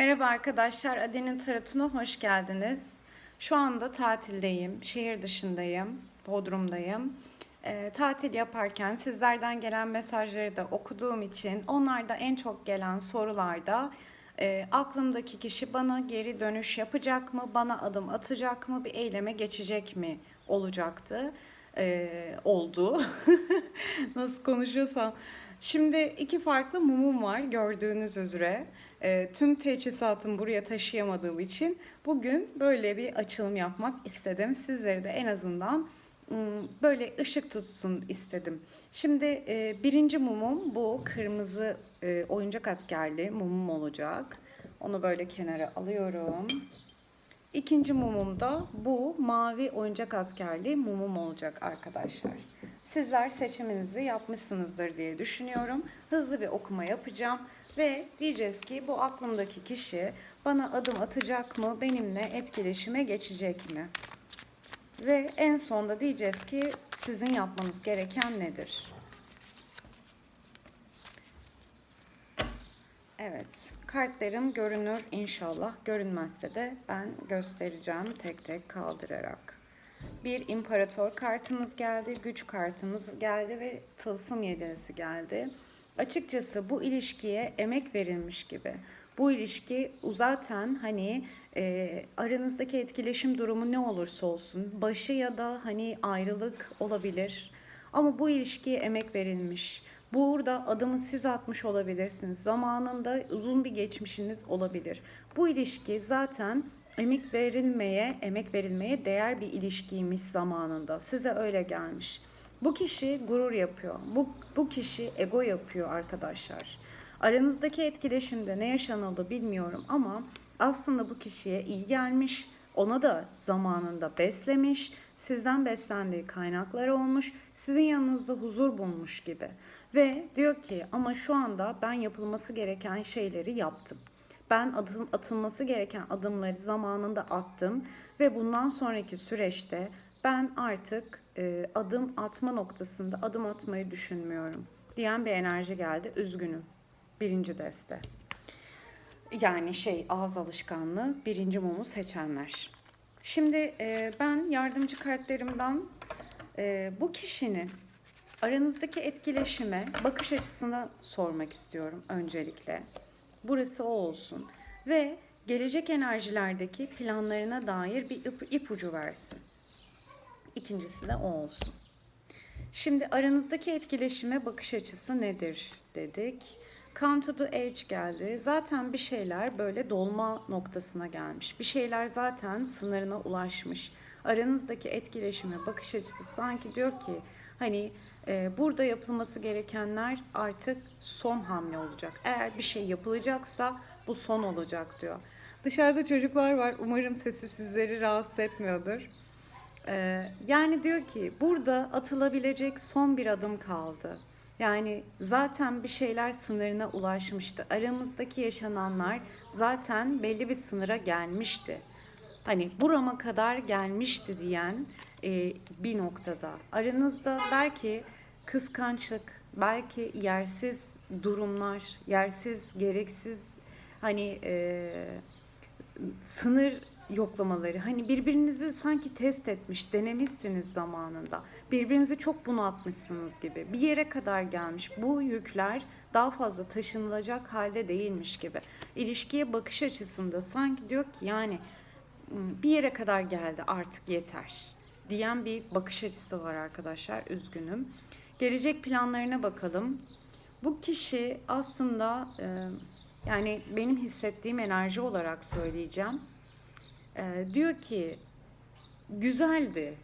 Merhaba arkadaşlar, Aden'in Tarot'una hoş geldiniz. Şu anda tatildeyim, şehir dışındayım, Bodrum'dayım. Ee, tatil yaparken sizlerden gelen mesajları da okuduğum için onlarda en çok gelen sorularda e, aklımdaki kişi bana geri dönüş yapacak mı, bana adım atacak mı, bir eyleme geçecek mi olacaktı. Ee, oldu. Nasıl konuşuyorsam. Şimdi iki farklı mumum var gördüğünüz üzere. E, tüm teçhizatımı buraya taşıyamadığım için bugün böyle bir açılım yapmak istedim. Sizleri de en azından ım, böyle ışık tutsun istedim. Şimdi e, birinci mumum bu kırmızı e, oyuncak askerli mumum olacak. Onu böyle kenara alıyorum. İkinci mumum da bu mavi oyuncak askerli mumum olacak arkadaşlar. Sizler seçiminizi yapmışsınızdır diye düşünüyorum. Hızlı bir okuma yapacağım ve diyeceğiz ki bu aklımdaki kişi bana adım atacak mı, benimle etkileşime geçecek mi? Ve en sonda diyeceğiz ki sizin yapmanız gereken nedir? Evet, kartlarım görünür inşallah. Görünmezse de ben göstereceğim tek tek kaldırarak. Bir imparator kartımız geldi, güç kartımız geldi ve tılsım yedilisi geldi. Açıkçası bu ilişkiye emek verilmiş gibi. Bu ilişki zaten hani e, aranızdaki etkileşim durumu ne olursa olsun, başı ya da hani ayrılık olabilir. Ama bu ilişkiye emek verilmiş. Burada adımı siz atmış olabilirsiniz. Zamanında uzun bir geçmişiniz olabilir. Bu ilişki zaten emek verilmeye, emek verilmeye değer bir ilişkiymiş zamanında. Size öyle gelmiş. Bu kişi gurur yapıyor. Bu, bu kişi ego yapıyor arkadaşlar. Aranızdaki etkileşimde ne yaşanıldı bilmiyorum ama aslında bu kişiye iyi gelmiş. Ona da zamanında beslemiş. Sizden beslendiği kaynaklar olmuş. Sizin yanınızda huzur bulmuş gibi. Ve diyor ki ama şu anda ben yapılması gereken şeyleri yaptım. Ben adım, atılması gereken adımları zamanında attım ve bundan sonraki süreçte ben artık e, adım atma noktasında adım atmayı düşünmüyorum diyen bir enerji geldi. Üzgünüm. Birinci deste. Yani şey ağız alışkanlığı birinci mumu seçenler. Şimdi e, ben yardımcı kartlarımdan e, bu kişinin aranızdaki etkileşime bakış açısını sormak istiyorum öncelikle. Burası o olsun. Ve gelecek enerjilerdeki planlarına dair bir ip, ipucu versin. İkincisi de o olsun. Şimdi aranızdaki etkileşime bakış açısı nedir dedik. Come to the edge geldi. Zaten bir şeyler böyle dolma noktasına gelmiş. Bir şeyler zaten sınırına ulaşmış. Aranızdaki etkileşime bakış açısı sanki diyor ki hani e, burada yapılması gerekenler artık son hamle olacak. Eğer bir şey yapılacaksa bu son olacak diyor. Dışarıda çocuklar var. Umarım sesi sizleri rahatsız etmiyordur. Ee, yani diyor ki burada atılabilecek son bir adım kaldı. Yani zaten bir şeyler sınırına ulaşmıştı. Aramızdaki yaşananlar zaten belli bir sınıra gelmişti. Hani burama kadar gelmişti diyen e, bir noktada. Aranızda belki kıskançlık, belki yersiz durumlar, yersiz, gereksiz hani e, sınır yoklamaları. Hani birbirinizi sanki test etmiş, denemişsiniz zamanında. Birbirinizi çok bunaltmışsınız gibi. Bir yere kadar gelmiş. Bu yükler daha fazla taşınılacak halde değilmiş gibi. İlişkiye bakış açısında sanki diyor ki yani bir yere kadar geldi artık yeter diyen bir bakış açısı var arkadaşlar. Üzgünüm. Gelecek planlarına bakalım. Bu kişi aslında yani benim hissettiğim enerji olarak söyleyeceğim. E, diyor ki güzeldi.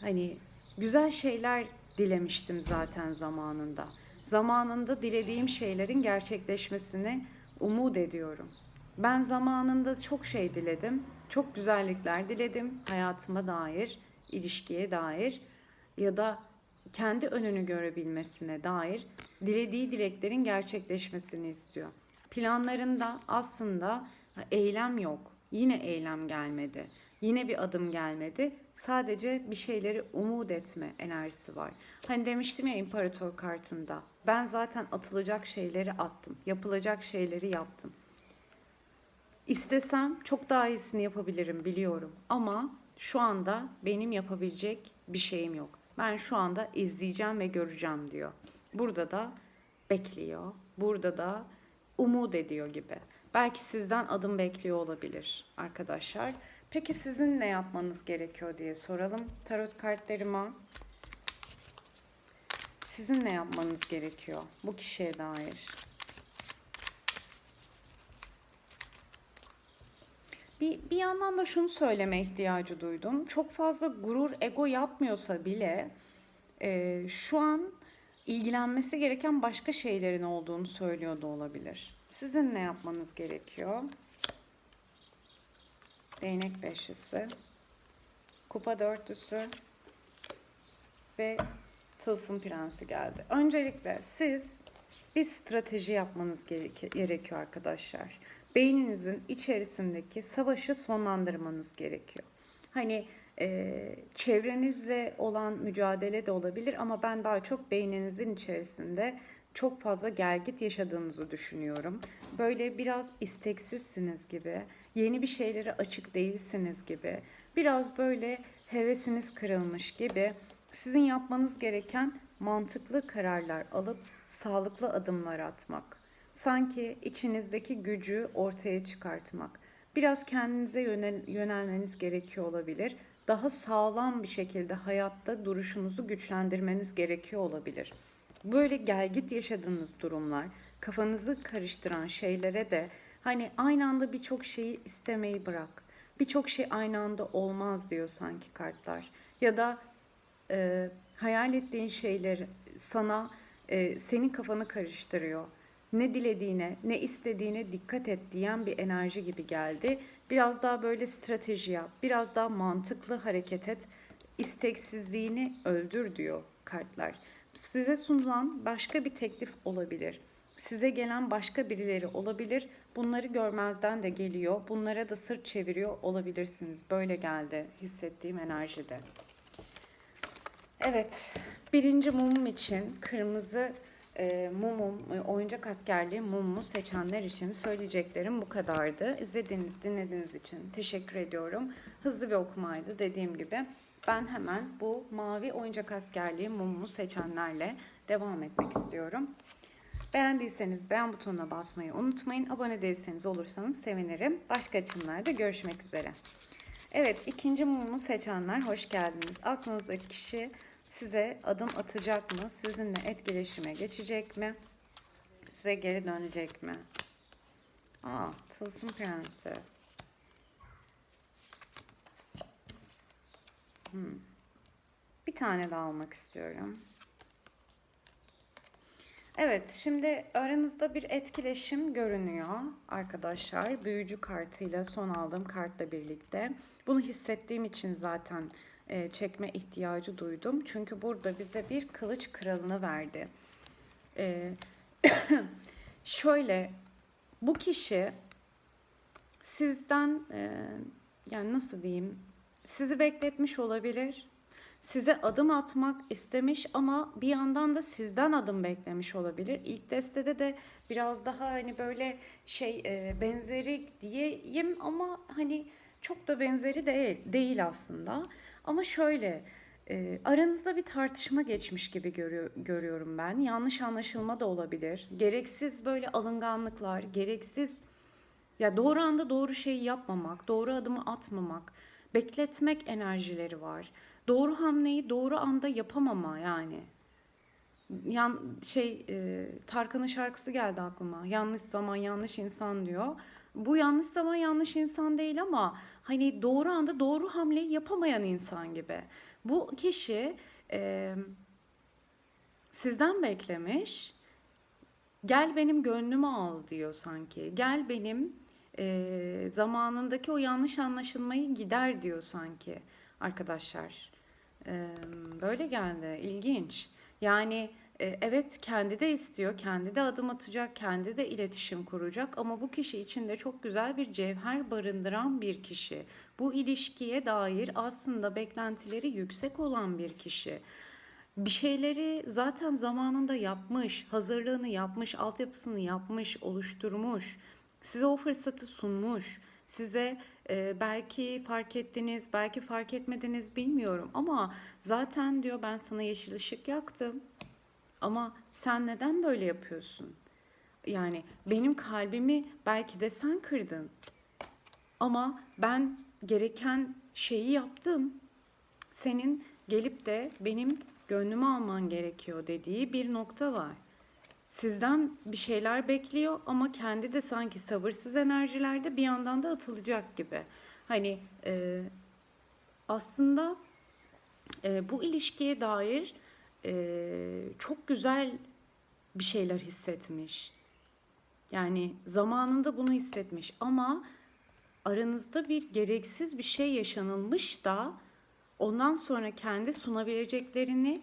Hani güzel şeyler dilemiştim zaten zamanında. Zamanında dilediğim şeylerin gerçekleşmesini umut ediyorum. Ben zamanında çok şey diledim. Çok güzellikler diledim hayatıma dair, ilişkiye dair ya da kendi önünü görebilmesine dair dilediği dileklerin gerçekleşmesini istiyor. Planlarında aslında eylem yok. Yine eylem gelmedi. Yine bir adım gelmedi. Sadece bir şeyleri umut etme enerjisi var. Hani demiştim ya imparator kartında. Ben zaten atılacak şeyleri attım. Yapılacak şeyleri yaptım. İstesem çok daha iyisini yapabilirim biliyorum ama şu anda benim yapabilecek bir şeyim yok. Ben şu anda izleyeceğim ve göreceğim diyor. Burada da bekliyor. Burada da umut ediyor gibi. Belki sizden adım bekliyor olabilir arkadaşlar. Peki sizin ne yapmanız gerekiyor diye soralım tarot kartlarıma. Sizin ne yapmanız gerekiyor bu kişiye dair? Bir, bir yandan da şunu söyleme ihtiyacı duydum. Çok fazla gurur, ego yapmıyorsa bile e, şu an ilgilenmesi gereken başka şeylerin olduğunu söylüyor da olabilir. Sizin ne yapmanız gerekiyor? Değnek beşlisi, kupa dörtlüsü ve tılsım prensi geldi. Öncelikle siz bir strateji yapmanız gerek- gerekiyor arkadaşlar. Beyninizin içerisindeki savaşı sonlandırmanız gerekiyor. Hani e, çevrenizle olan mücadele de olabilir ama ben daha çok beyninizin içerisinde çok fazla gelgit yaşadığınızı düşünüyorum. Böyle biraz isteksizsiniz gibi, yeni bir şeylere açık değilsiniz gibi, biraz böyle hevesiniz kırılmış gibi sizin yapmanız gereken mantıklı kararlar alıp sağlıklı adımlar atmak. Sanki içinizdeki gücü ortaya çıkartmak. Biraz kendinize yönel, yönelmeniz gerekiyor olabilir. Daha sağlam bir şekilde hayatta duruşunuzu güçlendirmeniz gerekiyor olabilir. Böyle gelgit yaşadığınız durumlar, kafanızı karıştıran şeylere de hani aynı anda birçok şeyi istemeyi bırak. Birçok şey aynı anda olmaz diyor sanki kartlar. Ya da e, hayal ettiğin şeyler sana e, senin kafanı karıştırıyor. Ne dilediğine, ne istediğine dikkat et diyen bir enerji gibi geldi. Biraz daha böyle strateji yap, biraz daha mantıklı hareket et. İsteksizliğini öldür diyor kartlar. Size sunulan başka bir teklif olabilir. Size gelen başka birileri olabilir. Bunları görmezden de geliyor. Bunlara da sırt çeviriyor olabilirsiniz. Böyle geldi hissettiğim enerjide. Evet, birinci mumum için kırmızı e, mumum, e, oyuncak askerliği mumumu seçenler için söyleyeceklerim bu kadardı. İzlediğiniz, dinlediğiniz için teşekkür ediyorum. Hızlı bir okumaydı dediğim gibi. Ben hemen bu mavi oyuncak askerliği mumumu seçenlerle devam etmek istiyorum. Beğendiyseniz beğen butonuna basmayı unutmayın. Abone değilseniz olursanız sevinirim. Başka açımlarda görüşmek üzere. Evet, ikinci mumu seçenler hoş geldiniz. Aklınızdaki kişi size adım atacak mı? Sizinle etkileşime geçecek mi? Size geri dönecek mi? Aa, Tılsım Prensi. Bir tane daha almak istiyorum. Evet, şimdi aranızda bir etkileşim görünüyor arkadaşlar. Büyücü kartıyla son aldığım kartla birlikte. Bunu hissettiğim için zaten e, çekme ihtiyacı duydum. Çünkü burada bize bir kılıç kralını verdi. E, şöyle, bu kişi sizden e, yani nasıl diyeyim, sizi bekletmiş olabilir size adım atmak istemiş ama bir yandan da sizden adım beklemiş olabilir. İlk destede de biraz daha hani böyle şey e, benzeri diyeyim ama hani çok da benzeri değil, değil aslında. Ama şöyle e, aranızda bir tartışma geçmiş gibi görüyor, görüyorum ben. Yanlış anlaşılma da olabilir. Gereksiz böyle alınganlıklar, gereksiz ya doğru anda doğru şeyi yapmamak, doğru adımı atmamak, bekletmek enerjileri var doğru hamleyi doğru anda yapamama yani. Yan şey e, Tarkan'ın şarkısı geldi aklıma. Yanlış zaman yanlış insan diyor. Bu yanlış zaman yanlış insan değil ama hani doğru anda doğru hamleyi yapamayan insan gibi. Bu kişi e, sizden beklemiş. Gel benim gönlümü al diyor sanki. Gel benim e, zamanındaki o yanlış anlaşılmayı gider diyor sanki arkadaşlar. Böyle geldi. İlginç. Yani evet kendi de istiyor, kendi de adım atacak, kendi de iletişim kuracak ama bu kişi içinde çok güzel bir cevher barındıran bir kişi. Bu ilişkiye dair aslında beklentileri yüksek olan bir kişi. Bir şeyleri zaten zamanında yapmış, hazırlığını yapmış, altyapısını yapmış, oluşturmuş. Size o fırsatı sunmuş. Size e, belki fark ettiniz, belki fark etmediniz bilmiyorum ama zaten diyor ben sana yeşil ışık yaktım. Ama sen neden böyle yapıyorsun? Yani benim kalbimi belki de sen kırdın. Ama ben gereken şeyi yaptım. Senin gelip de benim gönlümü alman gerekiyor dediği bir nokta var. Sizden bir şeyler bekliyor ama kendi de sanki sabırsız enerjilerde bir yandan da atılacak gibi. Hani e, aslında e, bu ilişkiye dair e, çok güzel bir şeyler hissetmiş. Yani zamanında bunu hissetmiş ama aranızda bir gereksiz bir şey yaşanılmış da ondan sonra kendi sunabileceklerini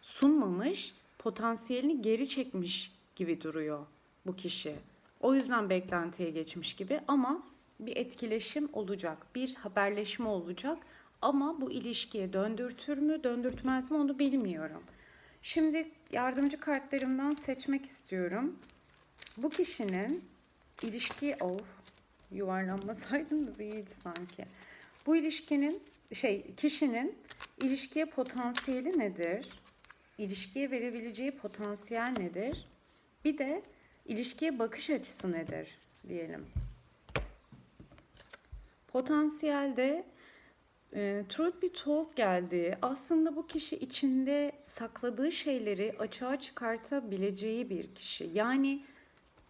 sunmamış, potansiyelini geri çekmiş gibi duruyor bu kişi. O yüzden beklentiye geçmiş gibi ama bir etkileşim olacak, bir haberleşme olacak ama bu ilişkiye döndürtür mü, döndürtmez mi onu bilmiyorum. Şimdi yardımcı kartlarımdan seçmek istiyorum. Bu kişinin ilişki of yuvarlanmasaydınız iyiydi sanki. Bu ilişkinin şey kişinin ilişkiye potansiyeli nedir? İlişkiye verebileceği potansiyel nedir? Bir de ilişkiye bakış açısı nedir diyelim. Potansiyelde e, truth be told geldi. Aslında bu kişi içinde sakladığı şeyleri açığa çıkartabileceği bir kişi. Yani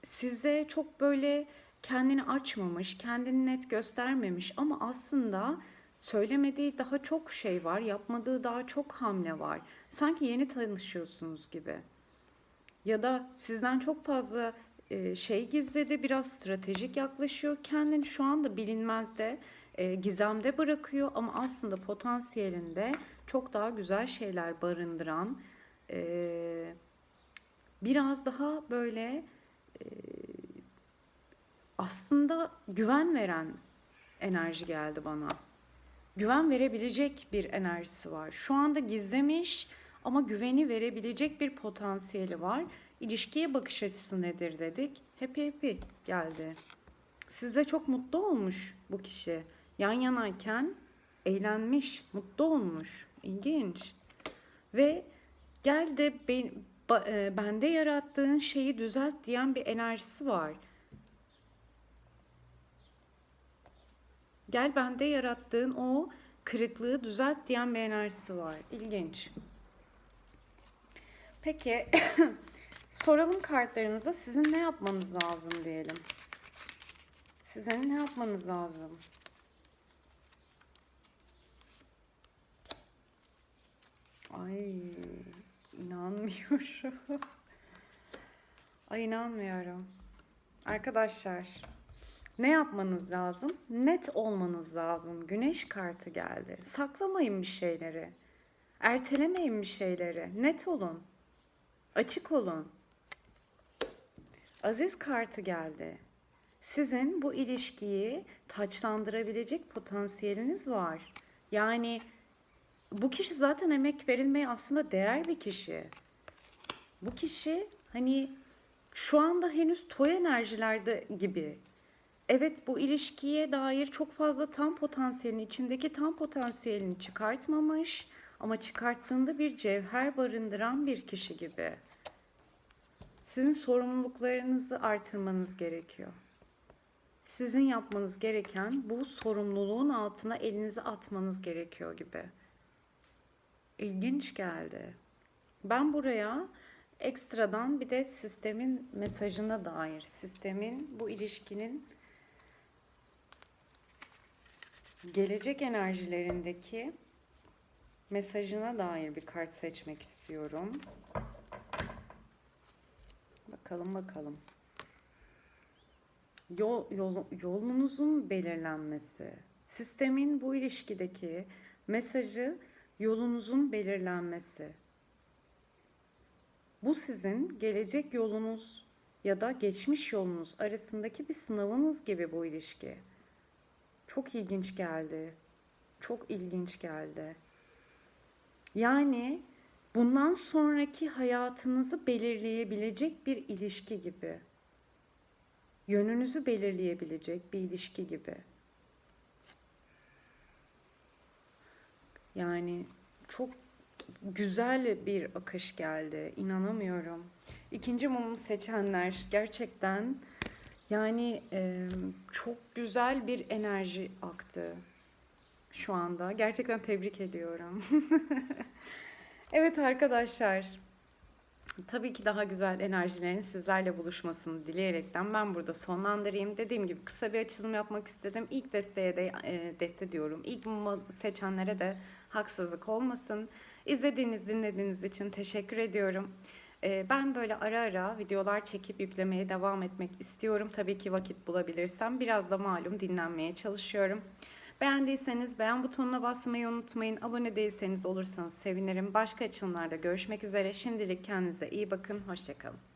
size çok böyle kendini açmamış, kendini net göstermemiş ama aslında söylemediği daha çok şey var, yapmadığı daha çok hamle var. Sanki yeni tanışıyorsunuz gibi. Ya da sizden çok fazla e, şey gizledi, biraz stratejik yaklaşıyor. Kendini şu anda bilinmezde, e, gizemde bırakıyor ama aslında potansiyelinde çok daha güzel şeyler barındıran, e, biraz daha böyle aslında güven veren enerji geldi bana. Güven verebilecek bir enerjisi var. Şu anda gizlemiş ama güveni verebilecek bir potansiyeli var. İlişkiye bakış açısı nedir dedik. Happy happy geldi. Sizle çok mutlu olmuş bu kişi. Yan yanayken eğlenmiş, mutlu olmuş. İlginç. Ve gel de ben, ba- bende yarattığın şeyi düzelt diyen bir enerjisi var. Gel bende yarattığın o kırıklığı düzelt diyen bir enerjisi var. İlginç. Peki soralım kartlarımıza sizin ne yapmanız lazım diyelim. Sizin ne yapmanız lazım? Ay inanmıyorum. Ay inanmıyorum. Arkadaşlar ne yapmanız lazım? Net olmanız lazım. Güneş kartı geldi. Saklamayın bir şeyleri. Ertelemeyin bir şeyleri. Net olun. Açık olun. Aziz kartı geldi. Sizin bu ilişkiyi taçlandırabilecek potansiyeliniz var. Yani bu kişi zaten emek verilmeye aslında değer bir kişi. Bu kişi hani şu anda henüz toy enerjilerde gibi. Evet bu ilişkiye dair çok fazla tam potansiyelin içindeki tam potansiyelini çıkartmamış ama çıkarttığında bir cevher barındıran bir kişi gibi. Sizin sorumluluklarınızı artırmanız gerekiyor. Sizin yapmanız gereken bu sorumluluğun altına elinizi atmanız gerekiyor gibi. İlginç geldi. Ben buraya ekstradan bir de sistemin mesajına dair, sistemin bu ilişkinin gelecek enerjilerindeki mesajına dair bir kart seçmek istiyorum. Bakalım bakalım. Yol, yol, yolunuzun belirlenmesi. Sistemin bu ilişkideki mesajı yolunuzun belirlenmesi. Bu sizin gelecek yolunuz ya da geçmiş yolunuz arasındaki bir sınavınız gibi bu ilişki. Çok ilginç geldi. Çok ilginç geldi. Yani bundan sonraki hayatınızı belirleyebilecek bir ilişki gibi. yönünüzü belirleyebilecek bir ilişki gibi. Yani çok güzel bir akış geldi. İnanamıyorum. İkinci mumu seçenler gerçekten yani e, çok güzel bir enerji aktı şu anda. Gerçekten tebrik ediyorum. evet arkadaşlar. Tabii ki daha güzel enerjilerin sizlerle buluşmasını dileyerekten ben burada sonlandırayım. Dediğim gibi kısa bir açılım yapmak istedim. İlk desteğe de e, deste diyorum. İlk seçenlere de haksızlık olmasın. İzlediğiniz, dinlediğiniz için teşekkür ediyorum. E, ben böyle ara ara videolar çekip yüklemeye devam etmek istiyorum. Tabii ki vakit bulabilirsem. Biraz da malum dinlenmeye çalışıyorum. Beğendiyseniz beğen butonuna basmayı unutmayın. Abone değilseniz olursanız sevinirim. Başka açılımlarda görüşmek üzere. Şimdilik kendinize iyi bakın. Hoşçakalın.